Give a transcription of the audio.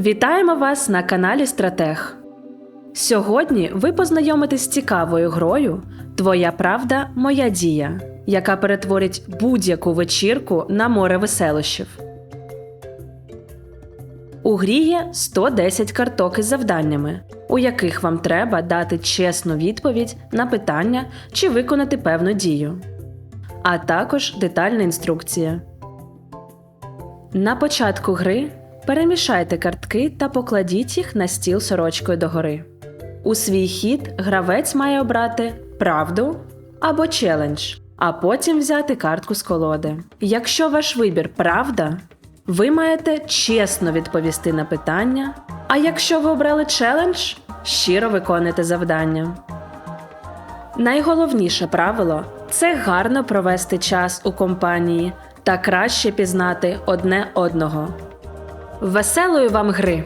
Вітаємо вас на каналі Стратег. Сьогодні ви познайомитесь з цікавою грою Твоя правда, моя дія, яка перетворить будь-яку вечірку на море веселощів. У грі є 110 карток із завданнями, у яких вам треба дати чесну відповідь на питання чи виконати певну дію, а також детальна інструкція. На початку гри перемішайте картки та покладіть їх на стіл сорочкою догори. У свій хід гравець має обрати правду або челендж, а потім взяти картку з колоди. Якщо ваш вибір правда, ви маєте чесно відповісти на питання. А якщо ви обрали челендж, щиро виконуйте завдання. Найголовніше правило це гарно провести час у компанії та краще пізнати одне одного. Веселої вам гри!